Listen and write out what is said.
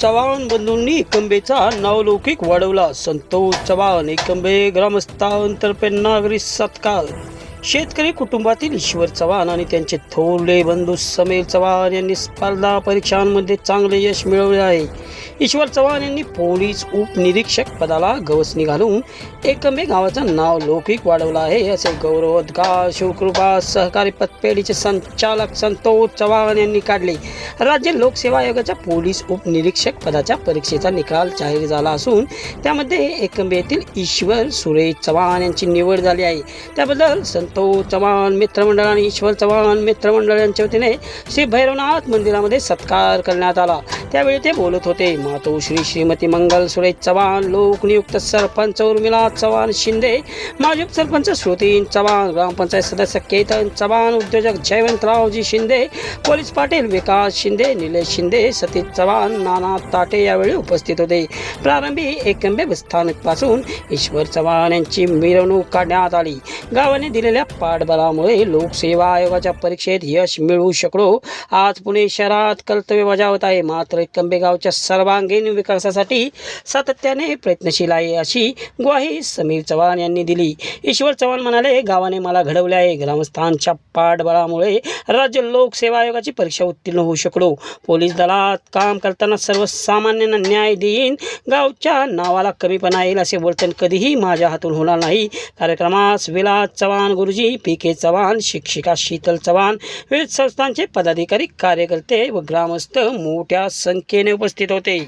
चव्हाण बंधूंनी एकंबेचा नावलौकिक वाढवला. संतोष चव्हाण एकंबे ग्रामस्थांतर्फे नागरिक सत्कार. शेतकरी कुटुंबातील ईश्वर चव्हाण आणि त्यांचे थोरले बंधू समीर चव्हाण यांनी स्पर्धा परीक्षांमध्ये चांगले यश मिळवले आहे. ईश्वर चव्हाण यांनी पोलीस उपनिरीक्षक पदाला गवसणी घालून एकंबे गावाचं नाव लौकिक वाढवलं आहे. असे गौरवोद्गार शिवकृपा सहकारी पतपेढीचे संचालक संतोष चव्हाण यांनी काढले. राज्य लोकसेवा आयोगाच्या पोलीस उपनिरीक्षक पदाच्या परीक्षेचा निकाल जाहीर झाला असून त्यामध्ये एकंबे येथील ईश्वर सुरेश चव्हाण यांची निवड झाली आहे. त्याबद्दल संतोष चव्हाण मित्रमंडळ आणि ईश्वर चव्हाण मित्रमंडळ यांच्या वतीने श्री भैरवनाथ मंदिरामध्ये सत्कार करण्यात आला. त्यावेळी ते बोलत होते. मातोश्री श्रीमती मंगल सुरेश चव्हाण लोकनियुक्त सरपंच उर्मिला चव्हाण शिंदे माजी सरपंच श्रुतीन चव्हाण ग्रामपंचायत सदस्य केतन चव्हाण उद्योजक जयवंतरावजी शिंदे पोलीस पाटील विकास शिंदे निलेश शिंदे सतीश चव्हाण नाना ताटे यावेळी उपस्थित होते. प्रारंभी एकंबे स्थानकपासून ईश्वर चव्हाण यांची मिरवणूक काढण्यात आली. गावाने दिलेल्या पाठबळामुळे लोकसेवा आयोगाच्या परीक्षेत यश मिळवू शकलो. आज पुणे शहरात कर्तव्य बजावत आहे. मात्र एकंबे गावच्या सर्वांगीण विकासासाठी सातत्याने प्रयत्नशील आहे अशी ग्वाही समीर चव्हाण यांनी दिली. ईश्वर चव्हाण म्हणाले गावाने मला घडवले आहे. ग्रामस्थांच्या पाठबळामुळे राज्य लोकसेवा आयोगाची परीक्षा उत्तीर्ण होऊ शकलो. पोलीस दलात काम करताना सर्वसामान्यांना न्याय देईन. गावच्या नावाला कमीपणा येईल असे वर्तन कधीही माझ्या हातून होणार नाही. कार्यक्रमास विलास चव्हाण गुरुजी पी के चव्हाण शिक्षिका शीतल चव्हाण विविध संस्थांचे पदाधिकारी कार्यकर्ते व ग्रामस्थ मोठ्या संख्येने उपस्थित होते.